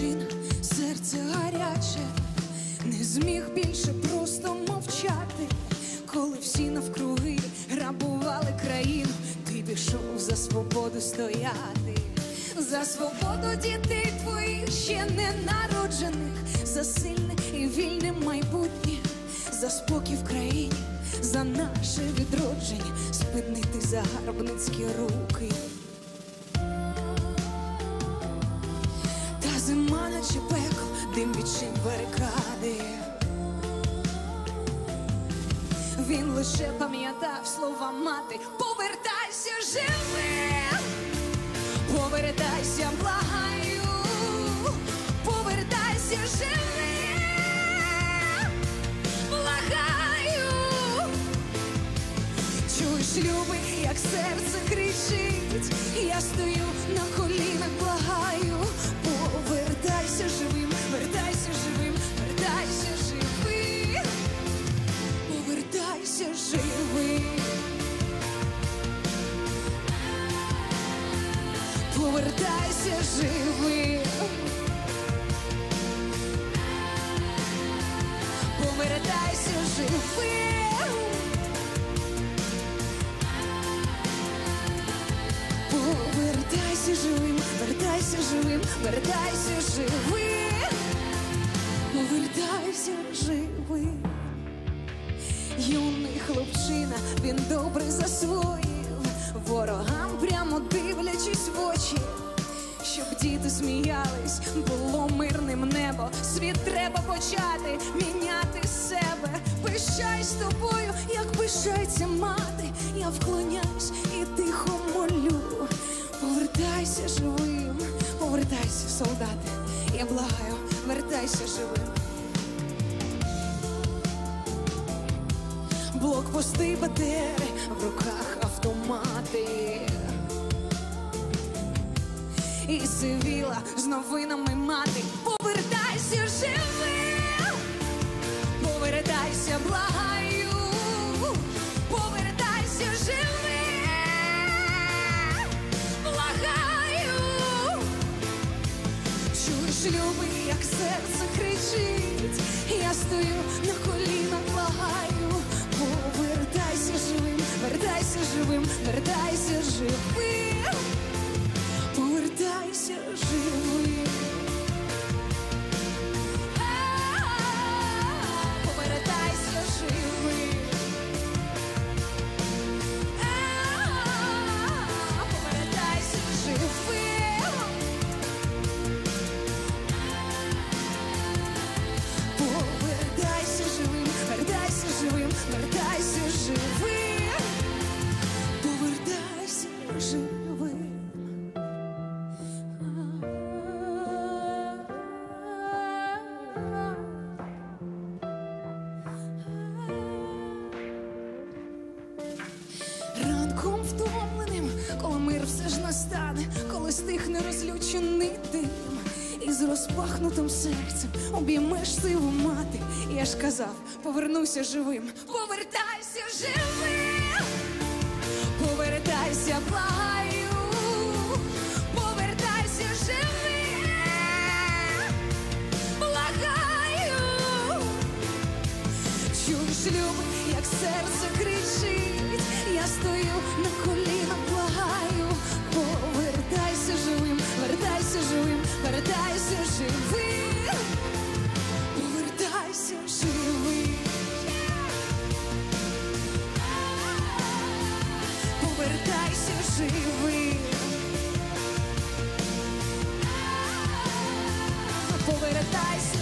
Юний серце гаряче, не зміг більше просто мовчати, коли всі навкруги грабували країну, ти пішов за свободу стояти, за свободу дітей твоїх ще не народжених, за сильне і вільне майбутнє, за спокій в країні, за наше відродження, спинити загарбницькі руки. Наче пекло, дим відчинь барикади. Він лише пам'ятав слова мати. Повертайся живим, повертайся, благаю, повертайся живим, благаю. Чуєш, любий, як серце кричить, я стою на колінах, благаю, Повертайся живим. Повертайся живим. Повертайся живим, вертайся живим, вертайся живим, повертайся живим. Юний хлопчина, він добре засвоїв, ворогам прямо дивлячись в очі. Щоб діти сміялись, було мирним небо. Світ треба почати міняти себе. Пишаюсь тобою, як пишається мати. Я вклоняюсь і тихо молю. Повертайся живим, повертайся, солдати. Я благаю, вертайся живим. Блокпости БТРи, в руках автомати. І сивіла з новинами мати. Повертайся живим, повертайся, благаю, повертайся живим, благаю. Чуєш, любий, як серце кричить, живим, вертайся розлючений дим, і розпахнутим серцем. Обіймеш сиву мати. Я ж казав, повернуся живим, повертайся живим, повертайся, благаю, повертайся живим, благаю. Чуєш, любий, як серце кричить, я стою на колінах, Повертайся живим. Повертайся